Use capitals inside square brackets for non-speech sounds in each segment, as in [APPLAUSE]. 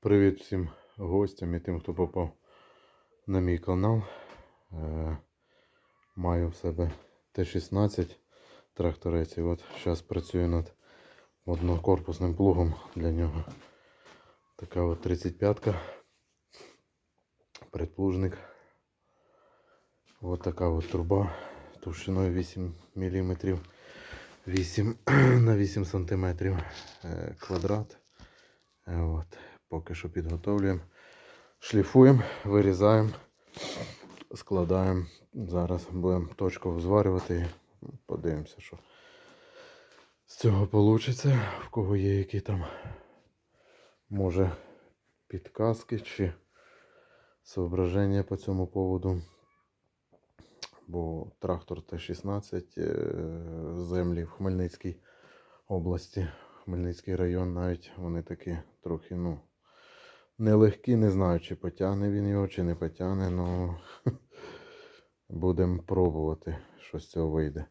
Привіт всім гостям і тим, хто попав на мій канал. Е, Маю в себе Т-16 тракторець. От зараз працюю над однокорпусним плугом для нього. Така от 35-ка. Предплужник. Ось така от труба товщиною 8 мм. 8 на 8 см квадрат. Е, От. Поки що підготовлюємо. Шліфуємо, вирізаємо, складаємо. Зараз будемо точково зварювати і подивимося, що з цього вийде. В кого є які там може підказки чи соображення по цьому поводу. Бо трактор Т-16 е, землі в Хмельницькій області, Хмельницький район навіть вони такі трохи, ну, нелегкі, не знаю, чи потягне він його, чи не потягне, ну [LAUGHS] будемо пробувати, що з цього вийде.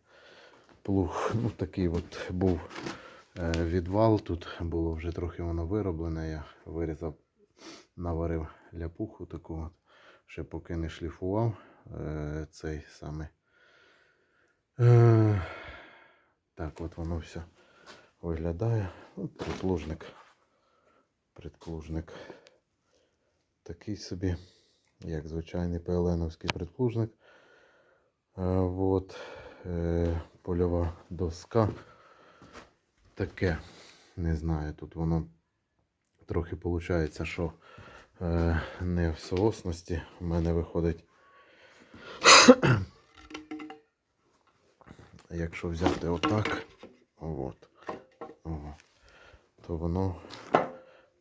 Плуг, ну такий от був е, відвал. Тут було вже трохи воно вироблене. Я вирізав, наварив ляпуху таку. Ще поки не шліфував е, цей самий. Е, так от воно все виглядає. Предплужник. Предплужник. Такий собі, як звичайний ПЛНовський предплужник. Е, от, е, польова доска. Таке. Не знаю, тут воно трохи виходить, що е, не в соосності. У мене виходить. [COUGHS] Якщо взяти отак, от, то воно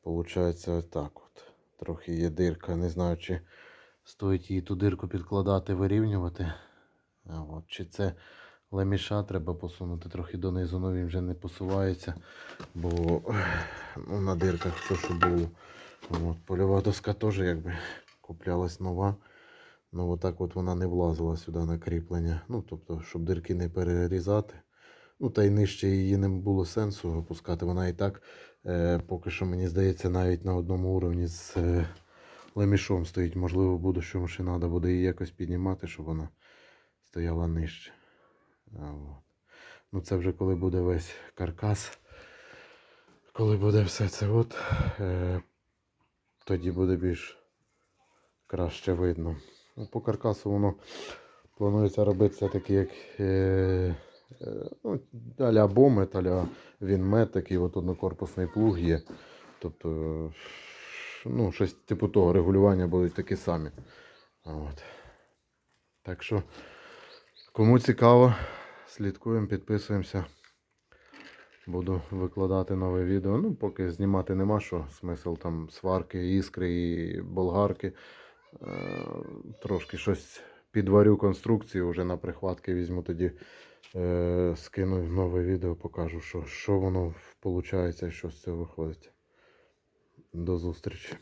виходить отак от. Трохи є дирка. Не знаю, чи стоїть її ту дирку підкладати, вирівнювати. А от, чи це леміша треба посунути трохи донизу, ну він вже не посувається, бо ну, на дирках все, що було. От, польова доска теж якби куплялась нова. Ну отак от вона не влазила сюди на кріплення. Ну, тобто, щоб дирки не перерізати. Ну, та й нижче її не було сенсу опускати. Вона і так, е, поки що, мені здається, навіть на одному уровні з е, лемішом стоїть. Можливо, в будущому ще треба буде її якось піднімати, щоб вона стояла нижче. А, от. Ну, це вже коли буде весь каркас. Коли буде все це от, е, тоді буде більш краще видно. Ну, по каркасу воно планується робитися такий, як е, ну, аля бомет, аля вінмет, такий от однокорпусний плуг є. Тобто, ну, щось типу того, регулювання будуть такі самі. От. Так що, кому цікаво, слідкуємо, підписуємося. Буду викладати нове відео. Ну, поки знімати нема що. Смисл там сварки, іскри і болгарки. Е, Трошки щось підварю конструкцію, вже на прихватки візьму тоді, е, скину нове відео, покажу, що, що воно виходить що з цього виходить. До зустрічі.